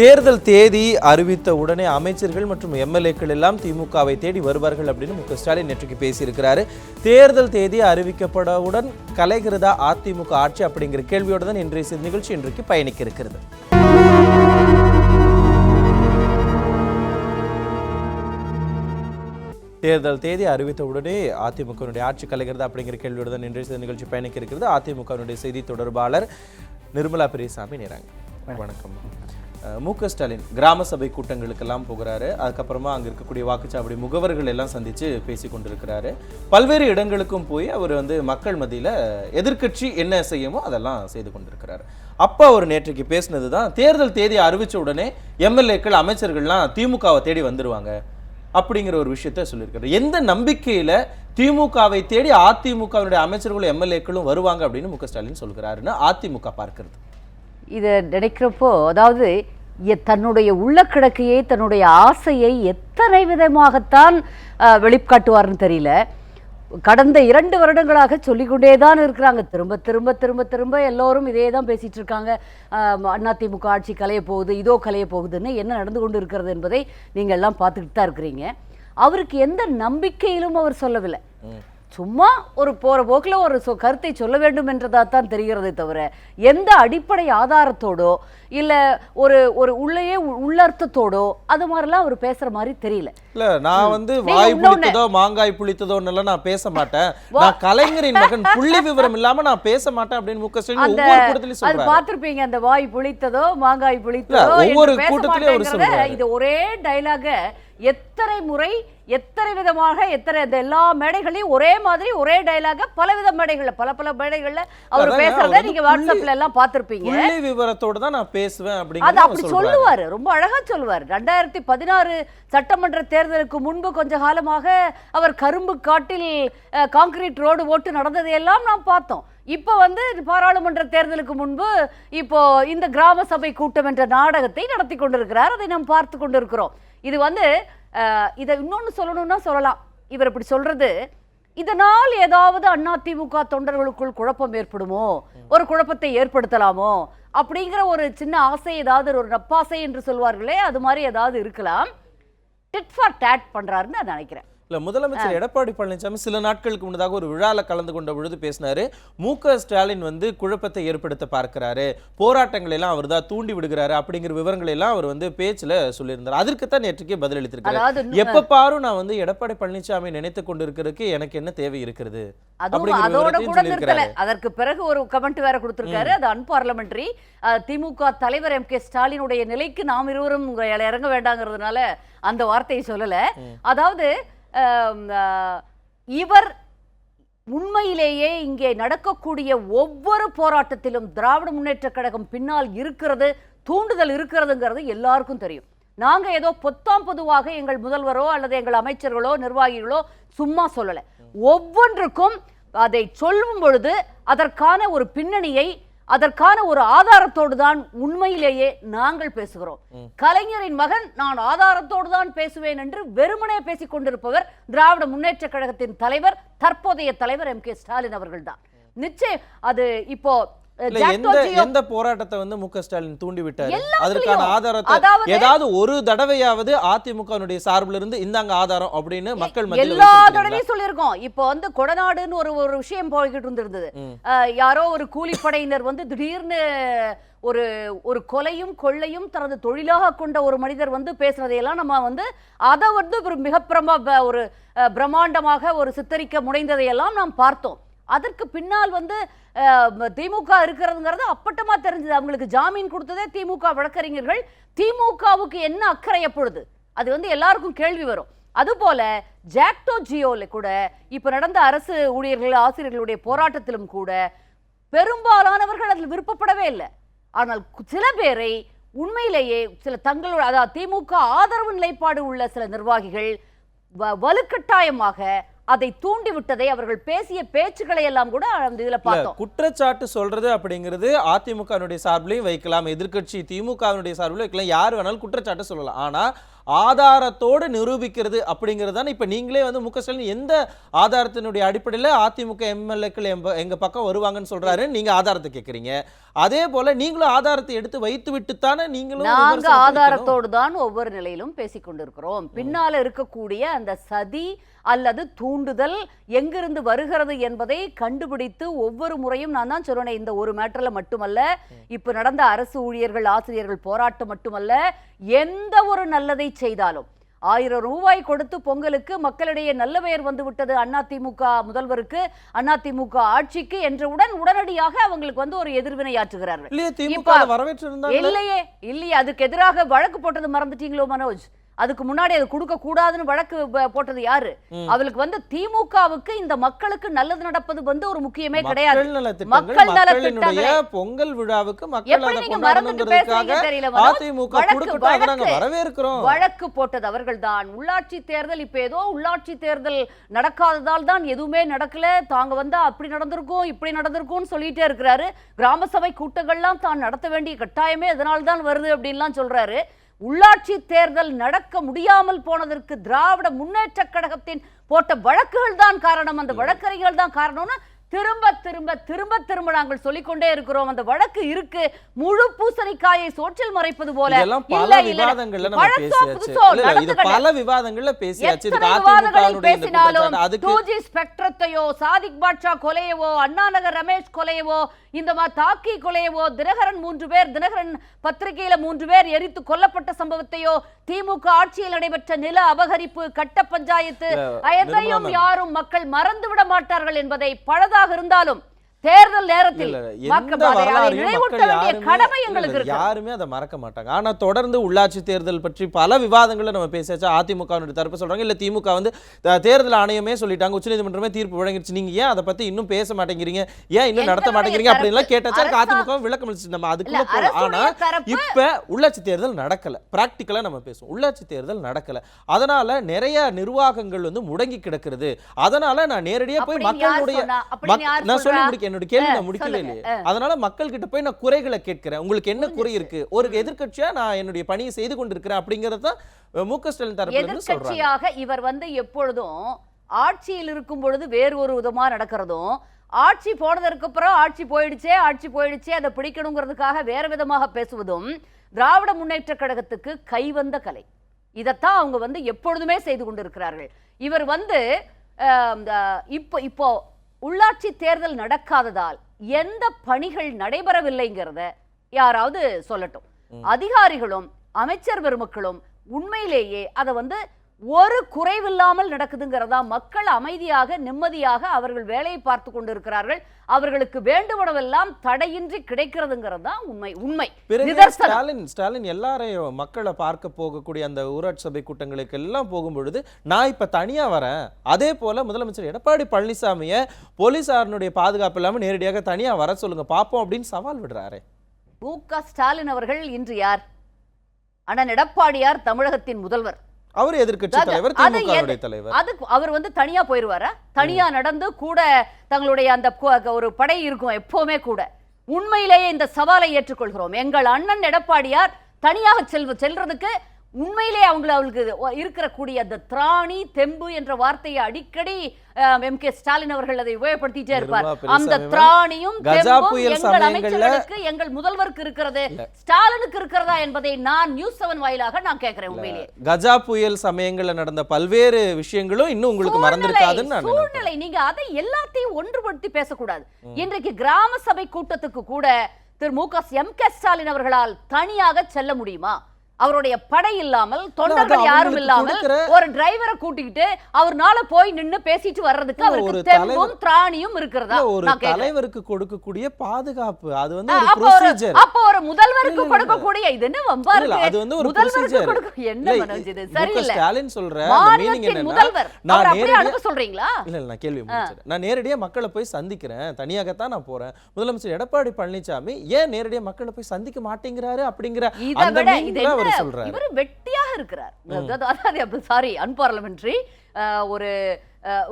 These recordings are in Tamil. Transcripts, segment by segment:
தேர்தல் தேதி அறிவித்த உடனே அமைச்சர்கள் மற்றும் எம்எல்ஏக்கள் எல்லாம் திமுகவை தேடி வருவார்கள் அப்படின்னு மு ஸ்டாலின் நேற்றுக்கு பேசியிருக்கிறாரு. தேர்தல் தேதி அறிவிக்கப்படவுடன் கலைகிறதா அதிமுக ஆட்சி அப்படிங்கிற கேள்வியோடு தான் இன்றைய நிகழ்ச்சி இன்றைக்கு பயணிக்க இருக்கிறது தேர்தல் தேதி அறிவித்தவுடனே அதிமுகவினுடைய ஆட்சி கலைகிறது அப்படிங்கிற கேள்வியோடு தான் இன்றைய நிகழ்ச்சி பயணிக்க இருக்கிறது அதிமுகவினுடைய செய்தி தொடர்பாளர் நிர்மலா பெரியசாமி நேராங்க. வணக்கம். மு க ஸ்டாலின் கிராம சபை கூட்டங்களுக்கெல்லாம் போகிறாரு. அதுக்கப்புறமா அங்கே இருக்கக்கூடிய வாக்குச்சாவடி முகவர்கள் எல்லாம் சந்தித்து பேசி கொண்டிருக்கிறாரு. பல்வேறு இடங்களுக்கும் போய் அவர் வந்து மக்கள் மத்தியில் எதிர்க்கட்சி என்ன செய்யுமோ அதெல்லாம் செய்து கொண்டிருக்கிறாரு. அப்போ அவர் நேற்றைக்கு பேசினது தான் தேர்தல் தேதி அறிவித்த உடனே எம்எல்ஏக்கள் அமைச்சர்கள்லாம் திமுகவை தேடி வந்துருவாங்க அப்படிங்கிற ஒரு விஷயத்த சொல்லியிருக்காரு. எந்த நம்பிக்கையில் திமுகவை தேடி அதிமுகவினுடைய அமைச்சர்களும் எம்எல்ஏக்களும் வருவாங்க அப்படின்னு மு க ஸ்டாலின் சொல்கிறாருன்னு அதிமுக பார்க்கிறது. இதை நினைக்கிறப்போ அதாவது தன்னுடைய உள்ள கிடக்கையை தன்னுடைய ஆசையை எத்தனை விதமாகத்தான் வெளிக்காட்டுவார்னு தெரியல. கடந்த இரண்டு வருடங்களாக சொல்லிக்கொண்டே தான் இருக்கிறாங்க. திரும்ப திரும்ப திரும்ப திரும்ப எல்லோரும் இதே தான் பேசிகிட்டு இருக்காங்க. அதிமுக ஆட்சி கலைய போகுது இதோ கலைய போகுதுன்னு என்ன நடந்து கொண்டு இருக்கிறது என்பதை நீங்கள் எல்லாம் பார்த்துக்கிட்டு தான் இருக்கிறீங்க. அவருக்கு எந்த நம்பிக்கையிலும் அவர் சொல்லவில்லை. சும்மா ஒரு போற போக்குல ஒரு சொ- கருத்தை சொல்ல வேண்டும் என்றதா தான் தெரிகிறதே தவிர எந்த அடிப்படை ஆதாரத்தோடோ இல்ல ஒரு ஒரு உள்ளேயே உள்ளர்த்தத்தோடோ அது மாதிரிலாம் அவர் பேசுற மாதிரி தெரியல. இல்ல நான் வந்து வாய் புளித்ததோ மாங்காய் புளித்ததோன்னு எல்லாம் நான் பேச மாட்டேன். நான் கலைஞரின் மகன் புள்ளி விவரம் இல்லாம நான் பேச மாட்டேன் அப்படின்னு மு க ஸ்டாலின் அந்த ஒவ்வொரு கூட்டத்திலையும் பார்த்திருப்பீங்க அந்த வாய் புளித்ததோ மாங்காய் புளித்ததோ ஒவ்வொரு கூட்டத்திலயும். இது ஒரே டைலாக எத்தனை முறை எத்தனை விதமாக எத்தனை எல்லா மேடைகளையும் ஒரே மாதிரி ஒரே டைலாக பலவித மேடைகள்ல பல பல மேடைகள்ல அவர் பேசுறத நீங்க வாட்ஸ்அப்ல எல்லாம் பார்த்திருப்பீங்க. விவரத்தோட தான் நான் பேசுவேன் அது அப்படி அவர் சொல்றாரு சொல்லுவாரு ரொம்ப அழகா சொல்லுவார். ரெண்டாயிரத்தி பதினாறு சட்டமன்ற தேர்தலுக்கு முன்பு கொஞ்ச காலமாக அவர் கரும்பு காட்டில் அஹ், கான்கிரீட் ரோடு ஓட்டு நடந்ததையெல்லாம் நாம் பார்த்தோம். இப்போ வந்து பாராளுமன்ற தேர்தலுக்கு முன்பு இப்போ இந்த கிராம சபை கூட்டம் என்ற நாடகத்தை நடத்தி கொண்டிருக்கிறார். அதை நாம் பார்த்து கொண்டிருக்கிறோம். இது வந்து இதை இன்னொன்று சொல்லணும்னா சொல்லலாம். இவர் இப்படி சொல்றது இதனால் ஏதாவது அதிமுக தொண்டர்களுக்குள் குழப்பம் ஏற்படுமோ? ஒரு குழப்பத்தை ஏற்படுத்தலாமோ? அப்படிங்கிற ஒரு சின்ன ஆசை ஏதாவது ஒரு நப்பாசை என்று சொல்வார்களே அது மாதிரி ஏதாவது இருக்கலாம். டிட் ஃபார் டேட் பண்ணுறாருன்னு நான் நினைக்கிறேன். இல்ல முதலமைச்சர் எடப்பாடி பழனிசாமி சில நாட்களுக்கு முன்னதாக ஒரு விழால கலந்து கொண்ட பொழுது பேசினாரு. மு. ஸ்டாலின் வந்து குழப்பத்தை ஏற்படுத்த பார்க்கிறாரு. போராட்டங்களை எல்லாம் அவர் தான் தூண்டி விடுகிறாரு அப்படிங்கிற விவரங்களை எல்லாம் அவர் வந்து பேச்சுல சொல்லியிருந்தார். அதற்கு தான் நேற்றுக்கே பதில் அளித்திருக்காரு. அதாவது இன்னும் எப்ப பாரும் நான் வந்து எடப்பாடி பழனிசாமி நினைத்து கொண்டிருக்கிறதுக்கு எனக்கு என்ன தேவை இருக்கிறது. அதற்கு பிறகு ஒரு கமெண்ட் வேற கொடுத்திருக்காரு. அது அன்பார்லமெண்டரி திமுக தலைவர் எம். கே. ஸ்டாலினுடைய நிலைக்கு நாம் இருவரும் இறங்க வேண்டாங்கிறதுனால அந்த வார்த்தையை சொல்லல. அதாவது இவர் உண்மையிலேயே இங்கே நடக்கக்கூடிய ஒவ்வொரு போராட்டத்திலும் திராவிட முன்னேற்ற கழகம் பின்னால் இருக்கிறது தூண்டுதல் இருக்கிறதுங்கிறது எல்லாருக்கும் தெரியும். நாங்கள் ஏதோ பொத்தாம் பொதுவாக எங்கள் முதல்வரோ அல்லது எங்கள் அமைச்சர்களோ நிர்வாகிகளோ சும்மா சொல்லலை. ஒவ்வொன்றுக்கும் அதை சொல்லும் பொழுது அதற்கான ஒரு பின்னணியை அதற்கான ஒரு ஆதாரத்தோடு தான் உண்மையிலேயே நாங்கள் பேசுகிறோம். கலைஞரின் மகன் நான் ஆதாரத்தோடு தான் பேசுவேன் என்று வெறுமனே பேசிக் கொண்டிருப்பவர் திராவிட முன்னேற்ற கழகத்தின் தலைவர் தற்போதைய தலைவர் எம் கே ஸ்டாலின் அவர்கள்தான். நிச்சயம் அது இப்போ எந்த போராட்டத்தை வந்து மு ஸ்டாலின் தூண்டி விட்டாரு. அதற்கான ஆதாரத்தை ஏதாவது ஒரு தடவையாவது அதிமுகவினுடைய சார்பில் இருந்து இந்தாங்க ஆதாரம் அப்படின்னு மக்கள் மத்தியில எல்லா? தடவையும் சொல்லியிருக்கோம். இப்போ வந்து கொடநாடுன்னு ஒரு ஒரு விஷயம் போய்கிட்டு இருந்திருந்தது. யாரோ ஒரு கூலிப்படையினர் வந்து திடீர்னு ஒரு ஒரு கொலையும் கொள்ளையும் தனது தொழிலாக கொண்ட ஒரு மனிதர் வந்து பேசுனதையெல்லாம் நம்ம வந்து அதை வந்து ஒரு மிக பிரமா ஒரு பிரம்மாண்டமாக ஒரு சித்தரிக்க முனைந்ததையெல்லாம் நாம் பார்த்தோம். அதற்கு பின்னால் வந்து திமுக இருக்கிறதுங்கிறது அப்பட்டமா தெரிஞ்சது. அவங்களுக்கு ஜாமீன் கொடுத்ததே திமுக வழக்கறிஞர்கள். திமுகவுக்கு என்ன அக்கறை எப்பொழுது அது வந்து எல்லாருக்கும் கேள்வி வரும். அதுபோல ஜாக்டோ ஜியோல கூட இப்ப நடந்த அரசு ஊழியர்கள் ஆசிரியர்களுடைய போராட்டத்திலும் கூட பெரும்பாலானவர்கள் அதில் விருப்பப்படவே இல்லை. ஆனால் சில பேரை உண்மையிலேயே சில தங்களோட அதாவது திமுக ஆதரவு நிலைப்பாடு உள்ள சில நிர்வாகிகள் வ- வலுக்கட்டாயமாக அதை தூண்டி விட்டதை அவர்கள் பேசிய பேச்சுக்களை எல்லாம் கூட இதுல பார்த்தோம். குற்றச்சாட்டு சொல்றது அப்படிங்கிறது அதிமுகவினுடைய சார்பிலையும் வைக்கலாம் எதிர்க்கட்சி திமுகவினுடைய சார்பிலும் வைக்கலாம் யார் வேணாலும் குற்றச்சாட்டு சொல்லலாம். ஆனா ஆதாரத்தோடு நிரூபிக்கிறது அப்படிங்கிறது தான். இப்ப நீங்களே வந்து மு ஸ்டாலின் எந்த ஆதாரத்தினுடைய அடிப்படையில அதிமுக எம்எல்ஏக்கள் எங்க பக்கம் வருவாங்கன்னு சொல்றாரு நீங்க ஆதாரத்தை கேக்குறீங்க. அதே போல நீங்களும் ஆதாரத்தை எடுத்து வைத்து விட்டுத்தானே நீங்களும் நாங்க விமர்சனத்தை வைக்கணும். ஆதாரத்தோடு தான் ஒவ்வொரு நிலையிலும் பேசிக் கொண்டிருக்கிறோம் பின்னால இருக்கக்கூடிய அந்த சதி அல்லது தூண்டுதல் எங்கிருந்து வருகிறது என்பதை கண்டுபிடித்து ஒவ்வொரு முறையும் நான் தான் சொல்றேன் இந்த ஒரு மேட்டர்ல மட்டுமல்ல இப்ப நடந்த அரசு ஊழியர்கள் ஆசிரியர்கள் போராட்டம் மட்டுமல்ல எந்த ஒரு நல்லதை செய்தாலும். ஆயிரம் ரூபாய் கொடுத்து பொங்கலுக்கு மக்களிடையே நல்ல பெயர் வந்து விட்டது அதிமுக முதல்வருக்கு. அதிமுக ஆட்சிக்கு என்றவுடன் உடனடியாக அவங்களுக்கு வந்து ஒரு எதிர்வினை ஆற்றுகிறார்கள். இல்லையே அதுக்கு எதிராக வழக்கு போட்டது மறந்துட்டீங்களோ மனோஜ்? அதுக்கு முன்னாடி அது கொடுக்க கூடாதுன்னு வழக்கு போட்டது யாரு? அவளுக்கு வந்து திமுகவுக்கு இந்த மக்களுக்கு நல்லது நடப்பது வந்து ஒரு முக்கியமே கிடையாது. மக்கள் நலத்திட்டங்கள். மக்கள் நல மக்களினுடைய திட்டங்களே. பொங்கல் விழாவுக்கு வழக்கு, போட்டது அவர்கள்தான். உள்ளாட்சி தேர்தல் இப்ப ஏதோ உள்ளாட்சி தேர்தல் நடக்காததால் தான் எதுவுமே நடக்கல. தாங்க வந்தா அப்படி நடந்திருக்கும் இப்படி நடந்திருக்கும்னு சொல்லிட்டே இருக்கிறாரு. கிராம சபை கூட்டங்கள்லாம் தான் நடத்த வேண்டிய கட்டாயமே அதனால தான் வருது அப்படின்லாம் சொல்றாரு. உள்ளாட்சி தேர்தல் நடக்க முடியாமல் போனதற்கு திராவிட முன்னேற்ற கழகத்தின் போட்ட வழக்குகள் தான் காரணம். அந்த வழக்கறிஞர்கள் தான் காரணம்னு திரும்ப திரும்ப திரும்ப திரும்ப நாங்கள் சொல்லிக்கொண்டே இருக்கிறோம். அந்த வழக்கு இருக்கு. முழு பூசணிக்காயை சோற்றில் மறைப்பது போல. பல விவாதங்கள்ல நம்ம பேசியாச்சு. பல விவாதங்கள்ல பேசியாச்சு. பேசினாலும் 2G ஸ்பெக்ட்ரத்தையோ சாதிக் பாட்ஷா கொலையவோ அண்ணாநகர் ரமேஷ் கொலையவோ இந்த மாதிரி தாக்கி கொலையவோ தினகரன் மூன்று பேர் தினகரன் பத்திரிகையில மூன்று பேர் எரித்து கொல்லப்பட்ட சம்பவத்தையோ திமுக ஆட்சியில் நடைபெற்ற நில அபகரிப்பு கட்ட பஞ்சாயத்து எதையும் யாரும் மக்கள் மறந்து விட மாட்டார்கள் என்பதை பலதாக இருந்தாலும் தேர்தல் நேரத்தில் கடமை எங்களுக்கு யாருமே அதை மறக்க மாட்டாங்க. ஆனா தொடர்ந்து உள்ளாட்சி தேர்தல் பற்றி பல விவாதங்களை நம்ம பேசியாச்சு. அதிமுகவினுடைய தரப்பு சொல்றாங்க இல்ல திமுக வந்து தேர்தல் ஆணையமே சொல்லிட்டாங்க உச்சநீதிமன்றமே தீர்ப்பு வழங்கிடுச்சு நீங்க ஏன் அதை பத்தி இன்னும் பேச மாட்டேங்கிறீங்க? ஏன் இன்னும் நடத்த மாட்டேங்கிறீங்க அப்படின்லாம் கேட்டாச்சா. அதிமுக விளக்கம் அளிச்சு நம்ம அதுக்குள்ள போகலாம் ஆனா இப்ப உள்ளாட்சி தேர்தல் நடக்கல. பிராக்டிக்கலா நம்ம பேசுவோம். உள்ளாட்சி தேர்தல் நடக்கல. அதனால நிறைய நிர்வாகங்கள் வந்து முடங்கி கிடக்கிறது. அதனால நான் நேரடியா போய் மக்களுடைய நான் சொல்லி? முடிக்க என்னோட கேள்வி நான் முடிக்கவே. இல்லையே. அதனால மக்கள் கிட்ட போய் நான் குறைகளை கேட்கிறேன். உங்களுக்கு என்ன குறை இருக்கு ஒரு எதிர்க்கட்சியா நான் என்னுடைய பணியை செய்து கொண்டிருக்கிறேன் அப்படிங்கறது மு க ஸ்டாலின் தரப்புல இருந்து சொல்றாங்க. இவர் வந்து எப்பொழுதும் ஆட்சியில் இருக்கும் பொழுது வேறு ஒரு விதமா நடக்கிறதும் ஆட்சி போனதற்கு அப்புறம் ஆட்சி போயிடுச்சே ஆட்சி போயிடுச்சே அதை பிடிக்கணுங்கிறதுக்காக வேற விதமாக பேசுவதும் திராவிட முன்னேற்ற கழகத்துக்கு கைவந்த கலை. இதைத்தான் அவங்க வந்து எப்பொழுதுமே செய்து கொண்டிருக்கிறார்கள். இவர் வந்து இப்போ இப்போ உள்ளாட்சி தேர்தல் நடக்காததால் எந்த பணிகள் நடைபெறவில்லைங்கிறத யாராவது சொல்லட்டும். அதிகாரிகளும் அமைச்சர் பெருமக்களும் உண்மையிலேயே அதை வந்து ஒரு குறைவில்லாமல் நடக்குதுங்கிறதா மக்கள் அமைதியாக நிம்மதியாக அவர்கள் வேலையை பார்த்து கொண்டிருக்கிறார்கள். அவர்களுக்கு வேண்டுமனவெல்லாம் தடையின்றி கிடைக்கிறதுங்கிறது தான் உண்மை உண்மை. ஸ்டாலின் ஸ்டாலின் எல்லாரையும் மக்களை பார்க்க போகக்கூடிய அந்த ஊராட்சி சபை கூட்டங்களுக்கு எல்லாம் போகும்பொழுது நான் இப்ப தனியா வரேன். அதே போல முதலமைச்சர் எடப்பாடி பழனிசாமிய போலீசாரனுடைய பாதுகாப்பு இல்லாம நேரடியாக தனியா வர சொல்லுங்க பாப்போம் அப்படின்னு சவால் விடுறாரு. மு ஸ்டாலின் அவர்கள் இன்று யார்? அண்ணன் எடப்பாடியார் தமிழகத்தின் முதல்வர். அவர் எதிர்க்கட்சி தலைவர் அது திமுகவுடைய தலைவர். அதுக்கு அவர் வந்து தனியா போயிருவாரா? தனியா நடந்து கூட தங்களுடைய அந்த ஒரு படை இருக்கும் எப்பவுமே கூட. உண்மையிலேயே இந்த சவாலை ஏற்றுக்கொள்கிறோம். எங்கள் அண்ணன் எடப்பாடியார் தனியாக செல்வ செல்றதுக்கு உண்மையிலே அவங்கள அவங்களுக்கு ஒ- இருக்கிற கூடிய அந்த திராணி தெம்பு என்ற வார்த்தையை அடிக்கடி எம் கே ஸ்டாலின் அவர்கள் அதை உபயோகப்படுத்திட்டே இருப்பார். அந்த திராணியும் எங்கள் அமைச்சர்களுக்கு எங்கள் முதல்வருக்கு இருக்கிறது. ஸ்டாலினுக்கு இருக்கிறதா என்பதை நான் நியூஸ் செவன் வாயிலாக நான் கேட்கிறேன் உண்மையிலேயே கஜா புயல் சமயங்கள்ல நடந்த பல்வேறு விஷயங்களும் இன்னும் உங்களுக்கு மறந்திருக்காதுன்னு. சூழ்நிலை நீங்க அதை எல்லாத்தையும் ஒன்றுபடுத்தி பேசக்கூடாது. இன்றைக்கு கிராம சபை கூட்டத்துக்கு கூட திரு மு க எம் கே ஸ்டாலின் அவர்களால் தனியாக செல்ல முடியுமா? அவருடைய படை இல்லாமல் தொண்டர்கள் யாரும் இல்லாமல் ஒரு டிரைவரை கூட்டிக்கிட்டு அவர்னால போய் நின்னு பேசிட்டு வர்றதுக்கு அவருக்கு தெம்பும் திராணியும் இருக்கிறதா ஒரு. தலைவருக்கு கொடுக்கக்கூடிய பாதுகாப்பு. அது வந்து ஒரு ப்ரொசீஜர் அப்ப ஒரு முதல்வருக்கு கொடுக்கக்கூடிய இது என்ன வம்பா இருக்கு? அது வந்து ஒரு. கொடுக்க என்ன மனோஜ் இது? சரியில்லை. ஸ்டாலின் சொல்ற மீனிங் என்னன்னா நான் நேரடியா சொல்றீங்களா? இல்ல இல்ல நான் கேள்வி நான் நேரடியா மக்களை போய் சந்திக்கிறேன். தனியாகத்தான் நான் போறேன். முதலமைச்சர் எடப்பாடி பழனிசாமி ஏன் நேரடியா மக்களை போய் சந்திக்க மாட்டேங்கிறாரு அப்படிங்கிற அந்த சொல்றாரு. இவர் வெட்டியாக இருக்கிறார். அதாவது சாரி அன்பார்லமெண்ட்ரி ஒரு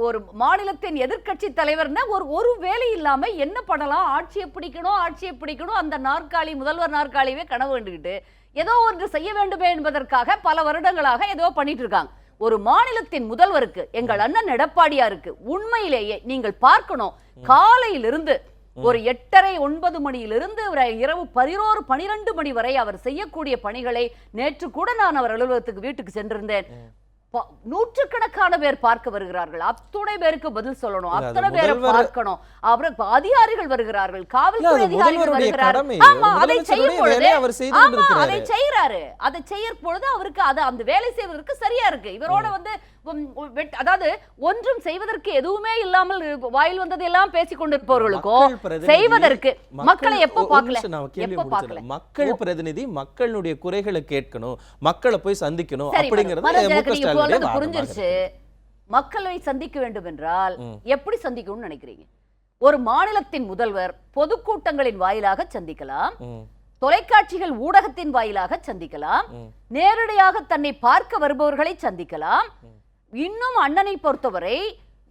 ஒரு மாநிலத்தின் எதிர்க்கட்சி தலைவர்னா ஒரு ஒரு வேலை இல்லாம என்ன பண்ணலாம்? ஆட்சியை பிடிக்கணும் ஆட்சியை பிடிக்கணும் அந்த நாற்காலி முதல்வர் நாற்காலியவே கனவு கண்டுக்கிட்டு ஏதோ ஒன்று செய்ய வேண்டுமே என்பதற்காக பல வருடங்களாக ஏதோ பண்ணிட்டு இருக்காங்க. ஒரு மாநிலத்தின் முதல்வருக்கு எங்கள் அண்ணன் எடப்பாடியாருக்கு உண்மையிலேயே நீங்கள் பார்க்கணும். காலையிலிருந்து ஒரு எட்டரை ஒன்பது மணியிலிருந்து இரவு பதினோரு பனிரெண்டு மணி வரை அவர் செய்யக்கூடிய பணிகளை நேற்று கூட நான் அவர் அலுவலகத்துக்கு வீட்டுக்கு சென்றிருந்தேன். நூற்றுக்கணக்கான பேர் பார்க்க வருகிறார்கள். அத்துணை பேருக்கு பதில் சொல்லணும். அத்தனை பேரை பார்க்கணும். அவருக்கு அதிகாரிகள் வருகிறார்கள். காவல்துறை அது அதிகாரிகள் வருகிறார்கள். ஆமா அதை செய்யும் பொழுது அவர் ஆமா செய்யறாரு அதை செய்யும் பொழுது அவருக்கு அது அந்த வேலை செய்வதற்கு சரியா இருக்கு. இவரோட வந்து அதாவது ஒன்றும் செய்வதற்கு எதுவுமே இல்லாமல் வாயில் வந்ததெல்லாம் பேசிக் கொண்டிருப்பவர்களுக்கும் செய்வதற்கு மக்கள்- எப்போ பார்க்கல? எப்போ. பார்க்கல? மக்கள் பிரதிநிதி மக்களுடைய குறைகளை கேட்கணும். மக்களை போய் சந்திக்கணும் அப்படிங்கிறது சொல்றது புரிஞ்சிருச்சு மக்களை சந்திக்க வேண்டும் என்றால். எப்படி சந்திக்கணும்னு நினைக்கிறீங்க? ஒரு மாநிலத்தின் முதல்வர் பொதுக்கூட்டங்களின் வாயிலாக சந்திக்கலாம். தொலைக்காட்சிகள் ஊடகத்தின் வாயிலாக சந்திக்கலாம். நேரடியாக தன்னை பார்க்க வருபவர்களை சந்திக்கலாம். இன்னும் அண்ணனை பொறுத்தவரை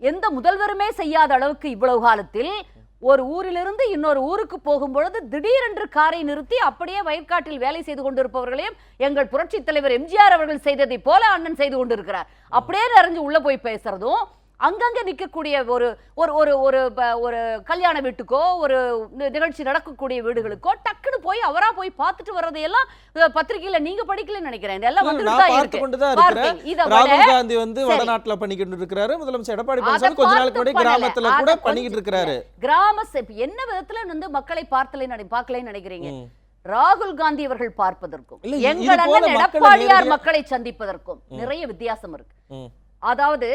எந்த முதல்வருமே செய்யாத அளவுக்கு இவ்வளவு காலத்தில் ஒரு ஊரிலிருந்து இன்னொரு ஊருக்கு போகும் பொழுது திடீரென்று காரை நிறுத்தி அப்படியே வயற்காட்டில் வேலை செய்து கொண்டிருப்பவர்களையும் எங்கள் புரட்சி தலைவர் எம்ஜிஆர் அவர்கள் செய்ததை போல அண்ணன் செய்து கொண்டிருக்கிறார். அப்படியே நிறைஞ்சு உள்ள போய் பேசுறதும் அங்கங்க நிற்கக்கூடிய ஒரு ஒரு ஒரு ஒரு ஒரு கல்யாண வீட்டுக்கோ ஒரு நிகழ்ச்சி நடக்கக்கூடிய வீடுகளுக்கோ டக்குன்னு போய் அவரா போய் பார்த்துட்டு வர்றதையெல்லாம் அஹ், பத்திரிக்கையில நீங்க படிக்கலன்னு நினைக்கிறேன் இதெல்லாம் விட ராகுல் காந்தி வந்து. வடநாட்டுல பண்ணிக்கிட்டு இருக்கிறாரு முதலமைச்சர் எடப்பாடி பழனிசாமி கொஞ்ச முன்னாடி பண்ணல. கிராமத்துல கூட பண்ணிக்கிட்டு இருக்கிறாரு கிராம என்ன விதத்துல வந்து மக்களை பார்த்தலை பார்க்கலைன்னு நினைக்கிறீங்க. ராகுல் காந்தி அவர்கள் பார்ப்பதற்கும் எங்கள் எடப்பாடியார் மக்களை சந்திப்பதற்கும் நிறைய வித்தியாசம் இருக்கு. அதாவது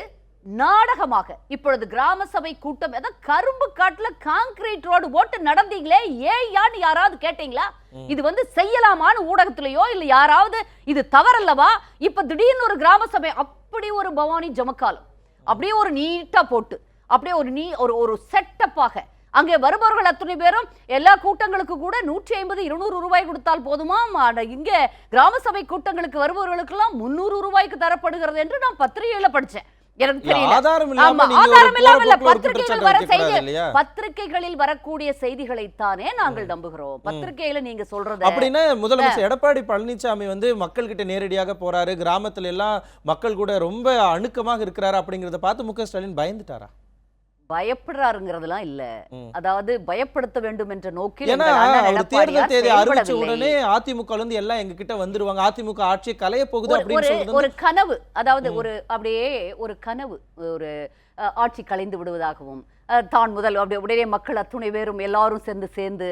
நாடகமாக. இப்பொழுது கிராம சபை கூட்டம் அதான் கரும்பு காட்டுல கான்கிரீட் ரோடு போட்டு நடந்தீங்களே? ஏயான்னு யாராவது கேட்டீங்களா? இது வந்து செய்யலாமான்னு ஊடகத்திலேயோ இல்ல யாராவது இது தவறல்லவா? இப்ப திடீர்னு ஒரு கிராம சபை அப்படி ஒரு பவானி ஜமக்காலம். அப்படியே ஒரு நீட்டா போட்டு அப்படியே ஒரு நீ ஒரு ஒரு செட்டப்பாக அங்கே வருபவர்கள் அத்தனை பேரும் எல்லா கூட்டங்களுக்கு கூட நூற்றி ஐம்பது இருநூறு ரூபாய் கொடுத்தால் போதுமா? ஆனா இங்கே கிராம சபை கூட்டங்களுக்கு வருபவர்களுக்கெல்லாம் முன்னூறு ரூபாய்க்கு தரப்படுகிறது என்று நான் பத்திரிகையில படிச்சேன். பத்திரிகைகளில் வரக்கூடிய செய்திகளைத்தானே நாங்கள் நம்புகிறோம். பத்திரிகையில நீங்க சொல்றத அப்படின்னா முதலமைச்சர் எடப்பாடி பழனிசாமி வந்து மக்கள் கிட்ட நேரடியாக போறாரு. கிராமத்துல எல்லாம் மக்கள் கூட ரொம்ப அணுக்கமாக இருக்கிறாரு அப்படிங்கறத பார்த்து மு க ஸ்டாலின் பயந்துட்டாரா? பயப்படுறாருங்கிறதுலாம் இல்ல. அதாவது பயப்படுத்த வேண்டும் என்ற நோக்கில் தேர்தல் தேதி அறிவிச்ச. உடனே அதிமுக இருந்து எல்லாம் எங்க கிட்ட வந்துருவாங்க அதிமுக ஆட்சி கலைய போகுது அப்படின்னு ஒரு கனவு அதாவது ஒரு அப்படியே ஒரு கனவு ஒரு ஆட்சி கலைந்து விடுவதாகவும் தான் முதல் அப்படி உடனே மக்கள் அத்துணை பேரும் எல்லாரும் சேர்ந்து சேர்ந்து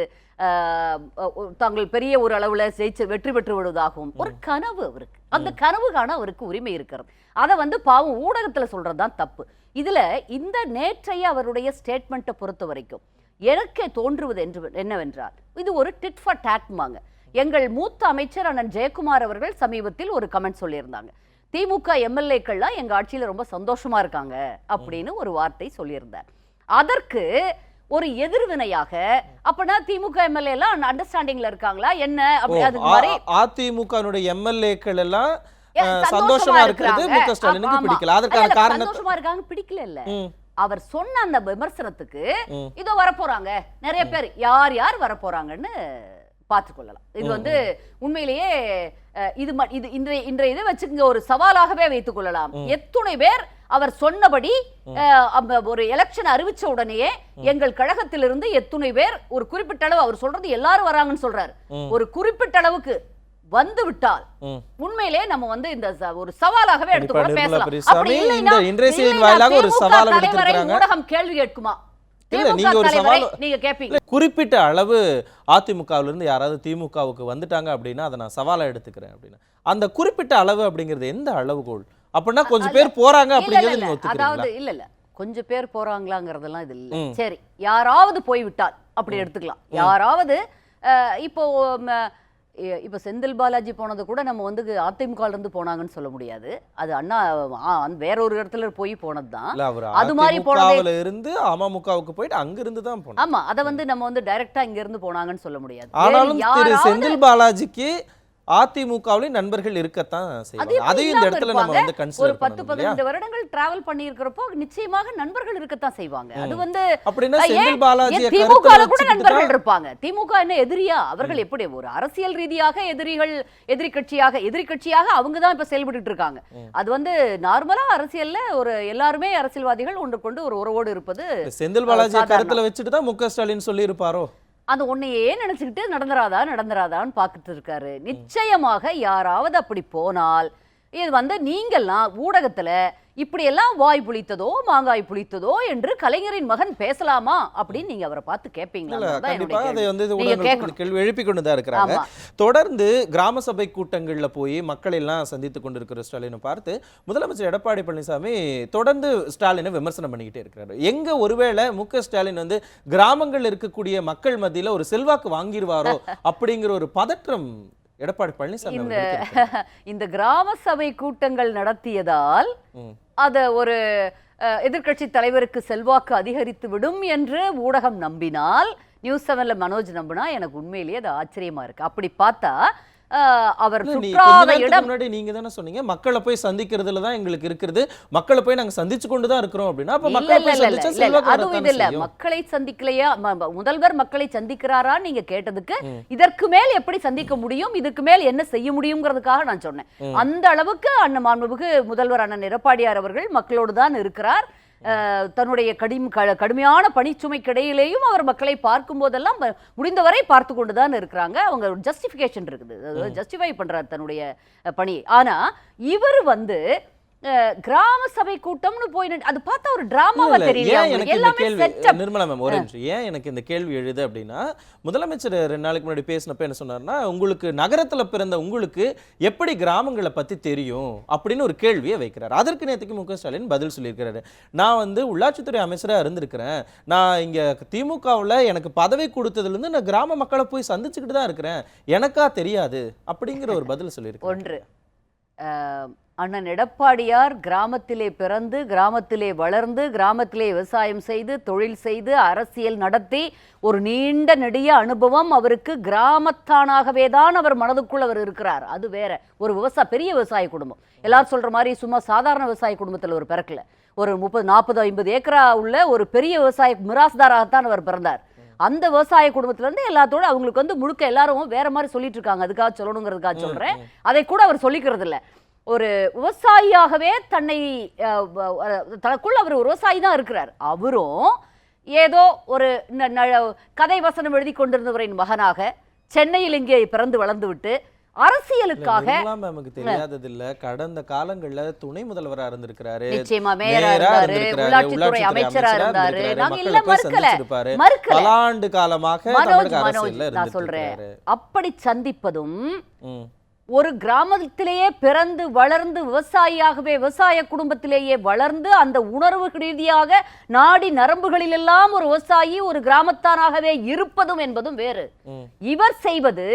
தாங்கள் பெரிய ஒரு அளவுல ஜெயிச்சு வெற்றி பெற்று விடுவதாகவும் ஒரு கனவு அவருக்கு. அந்த கனவு காண அவருக்கு உரிமை இருக்கிறது. அதை வந்து பாவம் ஊடகத்துல சொல்றதுதான் தப்பு. இதுல இந்த நேற்றைய அவருடைய ஸ்டேட்மெண்ட்டை பொறுத்த வரைக்கும் எனக்கு தோன்றுவது என்று என்னவென்றால் இது ஒரு டிட் ஃபார் டாட்மாங்க எங்கள் மூத்த அமைச்சர் அண்ணன் ஜெயக்குமார் அவர்கள் சமீபத்தில் ஒரு கமெண்ட் சொல்லியிருந்தாங்க. திமுக எம்எல்ஏக்கள்லாம் எங்க ஆட்சியில ரொம்ப சந்தோஷமா இருக்காங்க அப்படின்னு ஒரு வார்த்தை சொல்லியிருந்தார். அதற்கு ஒரு எதிர்வினையாக அப்பனா திமுக எம்எல்ஏ எல்லாம் அண்டர்ஸ்டாண்டிங்ல இருக்காங்களா? என்ன? அப்படி அது மாதிரி அதிமுகனுடைய எம்எல்ஏக்கள் எல்லாம் சந்தோஷமா இருக்கிறது. மு ஸ்டாலினுக்கு. பிடிக்கல. அதற்கான காரணத்தை சந்தோஷமா இருக்காங்க பிடிக்கல இல்ல. அவர் சொன்ன அந்த விமர்சனத்துக்கு. இதோ வரப்போறாங்க. நிறைய பேர் யார் யார் வரப்போறாங்கன்னு பார்த்துக்கொள்ளலாம். இது வந்து உண்மையிலேயே இது இது இன்றைய இன்றைய இதை வச்சுக்கோங்க ஒரு சவாலாகவே வைத்துக் கொள்ளலாம். எத்துணை பேர் அவர் சொன்னபடி ஒரு எலெக்ஷன் அறிவிச்ச உடனேயே எங்கள் கழகத்திலிருந்து எத்துணை பேர் ஒரு குறிப்பிட்ட அளவு அவர் சொல்றது எல்லாரும் வராங்கன்னு சொல்றாரு. ஒரு குறிப்பிட்ட அளவுக்கு வந்து விட்டால். உண்மையிலே நம்ம வந்து இந்த ஒரு சவாலாகவே நிர்மலா பேசலாம். அப்படி இல்லைன்னா ஒரு சவாலை தலைவரை. ஊடகம் கேள்வி கேட்குமா? இல்ல, நீங்க ஒரு சவால் நீங்க கேட்பீங்க இல்ல, குறிப்பிட்ட அளவு அதிமுகவுல இருந்து யாராவது திமுகவுக்கு வந்துட்டாங்க அப்படின்னா அதை நான் சவாலா எடுத்துக்கிறேன் அப்படின்னு. அந்த குறிப்பிட்ட அளவு அப்படிங்கிறது எந்த அளவுகோல்? அப்படின்னா கொஞ்சம் பேர் போறாங்க அப்படிங்கிறது. நீங்க அதாவது இல்ல இல்ல. கொஞ்சம் பேர் போறாங்களாங்கிறதெல்லாம் இது இல்ல. சரி யாராவது போய் விட்டால் அப்படி எடுத்துக்கலாம். யாராவது இப்போ இப்போ செந்தில் பாலாஜி போனது கூட நம்ம வந்து அதிமுக ல இருந்து போனாங்கன்னு சொல்ல முடியாது. அது அண்ணா வேற ஒரு இடத்துல போய் போனதுதான். இல்ல அவர் அது மாதிரி போனதே- அதிமுகவுல இருந்து அமமுகவுக்கு போயிட்டு அங்க இருந்து தான் போனார். ஆமா அத வந்து நம்ம வந்து டைரக்டா இங்க இருந்து போனாங்கன்னு சொல்ல முடியாது. ஆனாலும் செந்தில் பாலாஜிக்கு அதிமுகவிலும் நண்பர்கள் இருக்கத்தான் செய்வாங்க. அதையும் இந்த இடத்துல நம்ம? வந்து ஒரு கன்சிடர் பண்ணணும் இல்லையா? பதினைந்து வருடங்கள் டிராவல் பண்ணி இருக்கிறப்போ நிச்சயமாக நண்பர்கள் இருக்கத்தான் செய்வாங்க. அது வந்து அப்படின்னா ஏன் செந்தில் பாலாஜியை ஏன் திமுக கருத்துல கூட நண்பர்கள் இருப்பாங்க. திமுக என்ன எதிரியா? அவர்கள் எப்படி ஒரு அரசியல் ரீதியாக எதிரிகள் எதிரி கட்சியாக எதிரி கட்சியாக அவங்க தான் இப்ப செயல்பட்டு இருக்காங்க. அது வந்து நார்மலா அரசியல்ல ஒரு எல்லாருமே அரசியல்வாதிகள் ஒன்று கொண்டு ஒரு உறவோடு இருப்பது செந்தில் சாதாரணம். கருத்துல வச்சுட்டு தான் மு க ஸ்டாலின் சொல்லி இருப்பாரோ அந்த உன்னையே நினச்சிக்கிட்டு நடந்துராதா நடந்துராதான்னு பார்த்துட்டு இருக்காரு நிச்சயமாக யாராவது அப்படி போனால் இது வந்து நீங்கள்லாம் ஊடகத்தில் இப்படியெல்லாம் வாய் புளித்ததோ மாங்காய் புளித்ததோ என்று கலைஞரின் மகன் பேசலாமா அப்படின்னு நீங்க அவரை பார்த்து கேட்பீங்களா. கேள்வி. எழுப்பி கொண்டு தான் இருக்கிறாங்க. தொடர்ந்து கிராம சபை கூட்டங்கள்ல போய் மக்கள் எல்லாம் சந்தித்து கொண்டிருக்கிற ஸ்டாலினை பார்த்து முதலமைச்சர் எடப்பாடி பழனிசாமி தொடர்ந்து ஸ்டாலினை விமர்சனம் பண்ணிக்கிட்டே இருக்கிறாரு. எங்க ஒருவேளை மு க ஸ்டாலின் வந்து கிராமங்கள்ல இருக்கக்கூடிய மக்கள் மத்தியில ஒரு செல்வாக்கு வாங்கிடுவாரோ அப்படிங்கிற ஒரு பதற்றம் எடப்பாடி பழனிசாமி இந்த கிராம சபை கூட்டங்கள் நடத்தியதால். அத ஒரு எதிர்கட்சி தலைவருக்கு செல்வாக்கு அதிகரித்து விடும் என்று ஊடகம் நம்பினால் நியூஸ் செவன்ல மனோஜ் நம்பினா எனக்கு உண்மையிலேயே அது ஆச்சரியமா இருக்கு அப்படி பார்த்தா அவர் முன்னாடி நீங்க தானே சொன்னீங்க. மக்களை போய் சந்திக்கிறதுல தான் எங்களுக்கு இருக்கிறது மக்களை போய் நாங்க சந்திச்சு கொண்டு தான் இருக்கிறோம் அப்படின்னா அப்ப மக்களை போய் சந்திச்சா செல்வாக்கு அதுவும் இது இல்ல. மக்களை சந்திக்கலையா? முதல்வர் மக்களை சந்திக்கிறாரா நீங்க கேட்டதுக்கு இதற்கு மேல் எப்படி சந்திக்க முடியும்? இதுக்கு மேல் என்ன செய்ய முடியுங்கிறதுக்காக நான் சொன்னேன். அந்த அளவுக்கு அண்ணன் மாண்புமிகு முதல்வர் அண்ணன் எடப்பாடியார் அவர்கள் மக்களோடு தான் இருக்கிறார். தன்னுடைய கடும் க- கடுமையான பணிச்சுமைக்கிடையிலேயும் அவர் மக்களை பார்க்கும் போதெல்லாம் முடிந்தவரை பார்த்து கொண்டு தான் இருக்கிறாங்க. அவங்க ஜஸ்டிஃபிகேஷன் இருக்குது. ஜஸ்டிஃபை பண்றார் தன்னுடைய பணி ஆனா இவர் வந்து கிராம சபை கூட்டம்னு போய் அது பார்த்தா ஒரு டிராமாவா தெரியல எனக்கு இந்த எல்லாமே கேள்வி நிர்மலா மேம் ஒரு நிமிஷம். ஏன் எனக்கு இந்த கேள்வி எழுது அப்படின்னா முதலமைச்சர் ரெண்டு நாளைக்கு முன்னாடி பேசினப்ப என்ன சொன்னார்னா உங்களுக்கு நகரத்துல பிறந்த உங்களுக்கு எப்படி கிராமங்களை பத்தி தெரியும்? அப்படின்னு ஒரு கேள்வியை வைக்கிறார். அதற்கு நேற்றுக்கு மு ஸ்டாலின் பதில் சொல்லியிருக்கிறாரு. நான் வந்து உள்ளாட்சித்துறை அமைச்சரா இருந்திருக்கிறேன். நான் இங்க திமுகவுல எனக்கு பதவி கொடுத்ததுல இருந்து நான் கிராம மக்களை போய் சந்திச்சுக்கிட்டு தான் இருக்கிறேன். எனக்கா தெரியாது அப்படிங்கிற ஒரு பதில் சொல்லியிருக்கேன் ஒன்று. அண்ணன் எடப்பாடியார் கிராமத்திலே பிறந்து கிராமத்திலே வளர்ந்து கிராமத்திலே விவசாயம் செய்து தொழில் செய்து அரசியல் நடத்தி ஒரு நீண்ட நெடிய அனுபவம் அவருக்கு கிராமத்தானாகவே தான் அவர் மனதுக்குள் அவர் இருக்கிறார். அது வேற. ஒரு விவசாய பெரிய விவசாய குடும்பம். எல்லாரும் சொல்ற மாதிரி சும்மா சாதாரண விவசாய குடும்பத்தில் ஒரு பிறக்கல. ஒரு முப்பது நாற்பது ஐம்பது ஏக்கரா உள்ள ஒரு பெரிய விவசாய மிராஸ்தாராகத்தான் அவர் பிறந்தார். அந்த விவசாய குடும்பத்துல இருந்து எல்லாத்தோட அவங்களுக்கு வந்து முழுக்க எல்லாரும் வேற மாதிரி சொல்லிட்டு இருக்காங்க. அதுக்காக சொல்லணுங்கிறதுக்காக சொல்றேன். அதை கூட அவர் சொல்லிக்கிறது இல்ல ஒரு விவசாயியாகவே தன்னை தனக்குள்ள அவர் விவசாயி தான் இருக்கிறார். அவரும் ஏதோ ஒரு கதை வசனம் எழுதி கொண்டிருந்தவரின் மகனாக சென்னையில் இங்கே பிறந்து வளர்ந்து விட்டு அரசியலுக்காக நிர்மலா மேமுக்கு தெரியாதது இல்ல கடந்த காலங்கள்ல துணை முதல்வரா இருந்திருக்கிறாரு. நிச்சயமா மேயரா இருந்தாரு உள்ளாட்சித்துறை உள்ளாட்சித்துறை அமைச்சரா இருந்தாரு. நாங்க இல்ல மறுக்கல. மறுக்கல. பல ஆண்டு காலமாக மனோஜ் மனோஜ் நான் சொல்றேன். அப்படி சந்திப்பதும். ஒரு கிராமத்திலேயே பிறந்து வளர்ந்து விவசாயியாகவே விவசாய குடும்பத்திலேயே வளர்ந்து அந்த உணர்வு ரீதியாக நாடி நரம்புகளிலெல்லாம் ஒரு விவசாயி ஒரு கிராமத்தானாகவே இருப்பதும் என்பதும் வேறு. இவர் செய்வது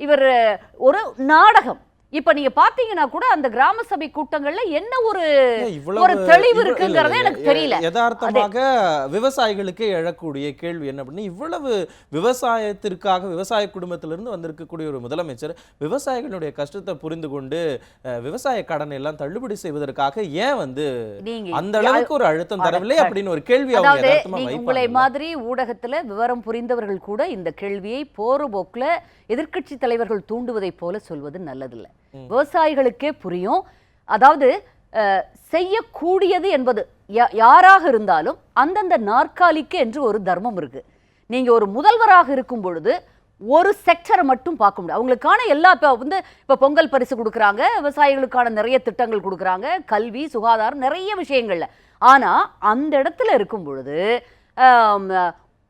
இவர் ஒரு நாடகம் இப்ப நீங்க பாத்தீங்கன்னா கூட அந்த கிராம சபை கூட்டங்கள்ல என்ன ஒரு ஒரு தெளிவு இருக்குங்கிறதே எனக்கு தெரியல. யதார்த்தமாக விவசாயிகளுக்கு எழக்கூடிய கேள்வி என்ன அப்படின்னா இவ்வளவு விவசாயத்திற்காக விவசாய குடும்பத்திலிருந்து வந்திருக்கக்கூடிய ஒரு முதலமைச்சர் விவசாயிகளுடைய கஷ்டத்தை புரிந்து கொண்டு விவசாய கடனை எல்லாம் தள்ளுபடி செய்வதற்காக ஏன் வந்து அந்த அளவுக்கு ஒரு அழுத்தம் தரவில்லை அப்படின்னு ஒரு கேள்வி அதாவது உங்களை மாதிரி ஊடகத்துல விவரம் புரிந்தவர்கள் கூட இந்த கேள்வியை போற போக்குல எதிர்க்கட்சி தலைவர்கள் தூண்டுவதைப் போல சொல்வது நல்லதில்லை. விவசாயிகளுக்கே புரியும். அதாவது செய்யக்கூடியது என்பது யா- யாராக இருந்தாலும் அந்தந்த நாற்காலிக்கு என்று ஒரு தர்மம் இருக்கு. நீங்க ஒரு முதல்வராக இருக்கும் பொழுது ஒரு செக்டரை மட்டும் பார்க்க முடியும் அவங்களுக்கான எல்லா இப்போ வந்து இப்போ பொங்கல் பரிசு கொடுக்குறாங்க விவசாயிகளுக்கான நிறைய திட்டங்கள் கொடுக்குறாங்க கல்வி சுகாதாரம் நிறைய விஷயங்கள்ல. ஆனா அந்த இடத்துல இருக்கும் பொழுது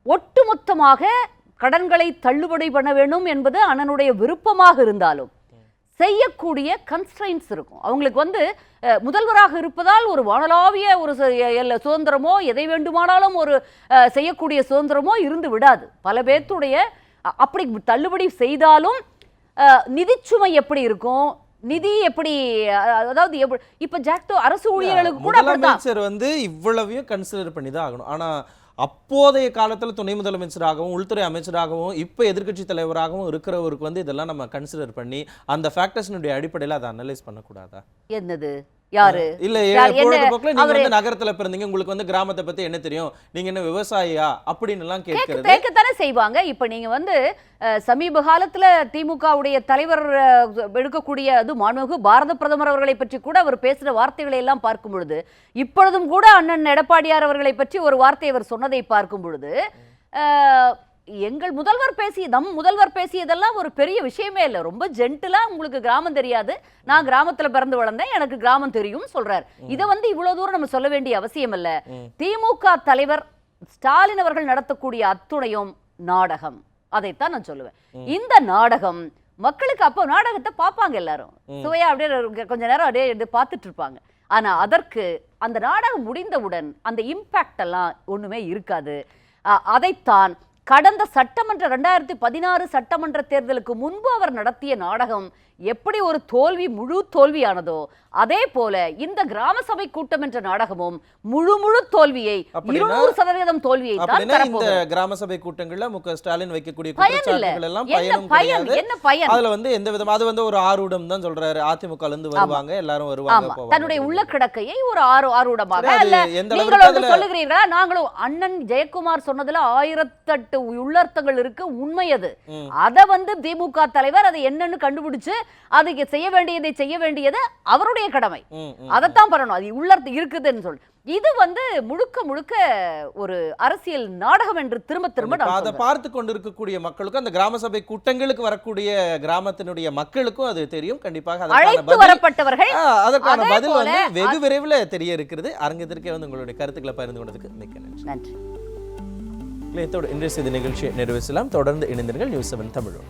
ஒட்டுமொத்தமாக கடன்களை தள்ளுபடி பண்ண வேண்டும் என்பது அண்ணனுடைய விருப்பமாக இருந்தாலும் செய்யக்கூடிய கன்ஸ்ட்ரைன்ஸ் இருக்கும். அவங்களுக்கு வந்து முதல்வராக இருப்பதால் ஒரு வானளாவிய ஒரு சுதந்திரமோ எதை வேண்டுமானாலும் ஒரு செய்யக்கூடிய சுதந்திரமோ இருந்து விடாது. பல பேர்த்துடைய அப்படி தள்ளுபடி செய்தாலும் நிதிச்சுமை எப்படி இருக்கும்? நிதி எப்படி அதாவது எப்படி இப்ப ஜாக்டோ அரசு ஊழியர்களுக்கு கூட முதலமைச்சர் வந்து இவ்வளவையும் கன்சிடர் பண்ணி தான் ஆகணும். ஆனா அப்போதைய காலத்தில் துணை முதலமைச்சராகவும் உள்துறை அமைச்சராகவும் இப்போ எதிர்கட்சி தலைவராகவும் இருக்கிறவருக்கு வந்து இதெல்லாம் நம்ம கன்சிடர் பண்ணி அந்த ஃபேக்டர்ஸினுடைய அடிப்படையில் அதை அனலைஸ் பண்ணக்கூடாதா? என்னது? யாரு? இல்ல பொழுதுபோக்குல நீங்க வந்து நகரத்துல பிறந்தீங்க உங்களுக்கு வந்து கிராமத்தை பத்தி என்ன தெரியும்? நீங்க என்ன விவசாயியா? அப்படின்னு எல்லாம் கேட்க கேட்கறது. கேட்கத்தானே செய்வாங்க. இப்ப நீங்க வந்து சமீப காலத்துல திமுகவுடைய தலைவர் எடுக்கக்கூடிய அது மாண்புமிகு பாரத பிரதமர் அவர்களை பற்றி கூட அவர் பேசுற வார்த்தைகளை எல்லாம் பார்க்கும் பொழுது இப்பொழுதும் கூட அண்ணன் எடப்பாடியார் அவர்களை பற்றி ஒரு வார்த்தை அவர் சொன்னதை பார்க்கும் பொழுது எங்கள் முதல்வர் பேசிய நம் முதல்வர் பேசியதெல்லாம் ஒரு பெரிய விஷயமே இல்லை. ரொம்ப ஜென்டிலா உங்களுக்கு கிராமம் தெரியாது. நான் கிராமத்துல பிறந்து வளர்ந்தேன். எனக்கு கிராமம் தெரியும் சொல்றார். இதை வந்து இவ்வளவு தூரம் நம்ம சொல்ல வேண்டிய அவசியம் இல்ல. திமுக தலைவர் ஸ்டாலின் அவர்கள் நடத்தக்கூடிய அத்துணையும் நாடகம். அதைத்தான் நான் சொல்லுவேன். இந்த நாடகம் மக்களுக்கு அப்போ நாடகத்தை பார்ப்பாங்க எல்லாரும். சுவையா அப்படியே கொஞ்ச நேரம் அப்படியே இது பார்த்துட்டு இருப்பாங்க. ஆனா அதற்கு அந்த நாடகம் முடிந்தவுடன் அந்த இம்பாக்ட் எல்லாம் ஒண்ணுமே இருக்காது. அதைத்தான் கடந்த சட்டமன்ற ரெண்டாயிரத்தி பதினாறு சட்டமன்ற தேர்தலுக்கு முன்பு அவர் நடத்திய நாடகம். எப்படி ஒரு தோல்வி முழு தோல்வியானதோ அதே போல இந்த கிராம சபை கூட்டம் என்ற நாடகமும் முழு முழு தோல்வியை இருநூறு சதவீதம் தோல்வியை தான் இந்த கிராம சபை கூட்டங்கள்ல மு க ஸ்டாலின் வைக்கக்கூடிய குற்றச்சாட்டுகள் எல்லாம் பயனும் பயன்? கிடையாது. என்ன பயன்? அதுல வந்து எந்த விதமா அது வந்து ஒரு ஆரூடம் தான் சொல்றாரு. அதிமுக இருந்து வருவாங்க எல்லாரும் வருவாங்க தன்னுடைய உள்ள கிடக்கையை ஒரு ஆறு அது அல்ல எந்த அளவுக்கு நீங்களும் சொல்லுகிறீர்களா? அண்ணன் ஜெயக்குமார் சொன்னதுல ஆயிரத்தெட்டு உள்ளர்த்தங்கள் இருக்கு. உண்மை அது. அத வந்து திமுக தலைவர் அதை என்னன்னு கண்டுபிடிச்சு அதுக்கு செய்ய வேண்டியதை செய்ய வேண்டியது அவருடைய கடமை. அதைத்தான் பண்ணணும். அது உள்ளர்த்த இருக்குதுன்னு சொல்லு. இது வந்து முழுக்க முழுக்க ஒரு அரசியல் நாடகம் என்று திரும்ப திரும்ப அதை. பார்த்து கொண்டிருக்கக்கூடிய மக்களுக்கும் அந்த கிராம சபை கூட்டங்களுக்கு வரக்கூடிய கிராமத்தினுடைய மக்களுக்கும் அது தெரியும். கண்டிப்பாக அழைத்து வரப்பட்டவர்கள் அதற்கான அதே பதில் வந்து வெகு விரைவில் தெரிய இருக்கிறது. அரங்கத்திற்கே வந்து உங்களுடைய கருத்துக்களை பகிர்ந்து கொண்டதுக்கு மிக்க நன்றி. இன்றைய செய்தி நிகழ்ச்சியை நிறைவு செய்யலாம். தொடர்ந்து இணைந்தீர்கள் நியூஸ் செவன் தமிழோடு.